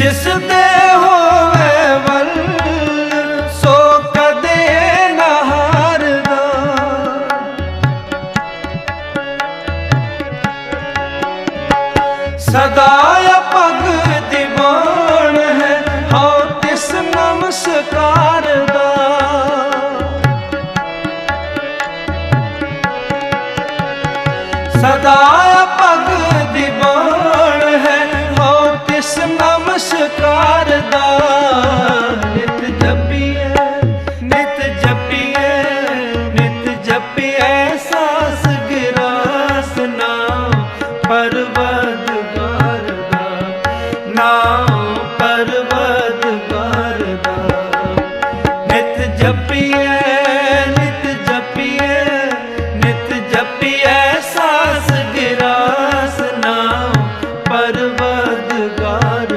ਜਿਸ ਤੇ ਕਦੇ ਨਾ ਹਾਰਦਾ। ਸਦਾ ਪਗ ਦੀਵਾਨ ਹੈ ਹਉ ਤਿਸ ਨਮਸਕਾਰਦਾ ਸਦਾ ਅਪਗ ਨਮਸਕਾਰ ਦਾ। ਨਿਤ ਜਪੀਐ ਨਿਤ ਜਪੀਐ ਨਿਤ ਜਪੀਐ ਸਾਸ ਗਿਰਾਸ ਨਾ ਨਾਮ ਪਰਵਦਗਾਰ ਦਾ। ਨਾਮ ਪਰਵਦਗਾਰ ਦਾ। ਨਿਤ ਜਪੀਐ ਪਰਵਦਗਾਰ